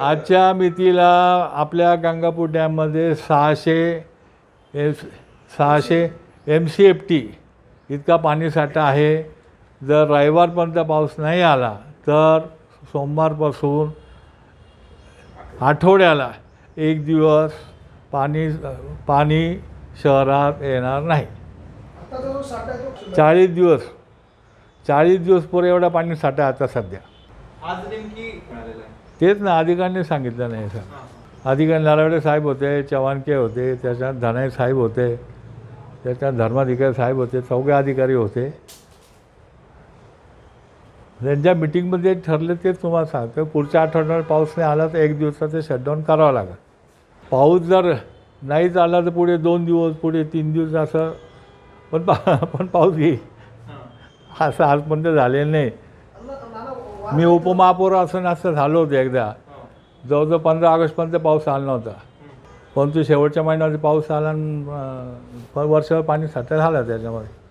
आजच्या मितीला आपल्या गंगापूर डॅममध्ये सहाशे एम सहाशे एम सी एफ टी इतका पाणीसाठा आहे. जर रविवारपर्यंत पाऊस नाही आला तर सोमवारपासून आठवड्याला एक दिवस पाणी पाणी शहरात येणार नाही. चाळीस दिवस चाळीस दिवस पुरे एवढा पाणी साठा आता सध्या. आज नेमकी तेच ना अधिकाऱ्यांनी सांगितलं नाही सर. अधिकारी नारावडे साहेब होते चव्हाणके होते त्याच्यात धनाई साहेब होते त्याच्यात धर्माधिकारी साहेब होते चौघे अधिकारी होते. त्यांच्या मिटिंगमध्ये ठरलं तेच तुम्हाला सांगतो पुढच्या आठवड्यावर पाऊस नाही आला तर एक दिवसाचं शटडाऊन करावं लागेल. पाऊस जर नाहीच आला तर पुढे दोन दिवस पुढे तीन दिवस असं पण पा पण पाऊस येईल. असं आजपर्यंत झालेलं नाही. मी उपमहापौर असं असं झालो होतो एकदा. जवळजवळ पंधरा ऑगस्टपर्यंत पाऊस आला नव्हता. परंतु शेवटच्या महिन्यामध्ये पाऊस आला आणि, वर्षभर पाणी साठा झाला त्याच्यामध्ये.